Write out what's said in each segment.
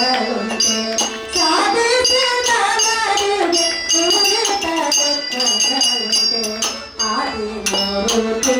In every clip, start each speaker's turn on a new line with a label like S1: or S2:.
S1: Thank you.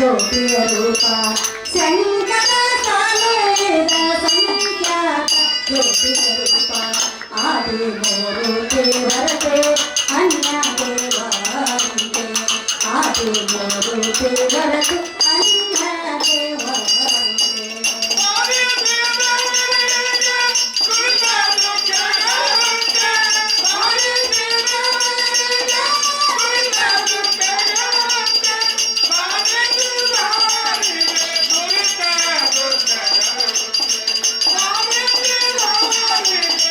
S1: జ్యోతిరూప Shankara సాలేద సంఖ్యాత జ్యోతిరూప ఆది మూరుతే వరతే అన్య దేవంతే ఆది మూరుతే వరతే అన్య దేవ.
S2: Thank you.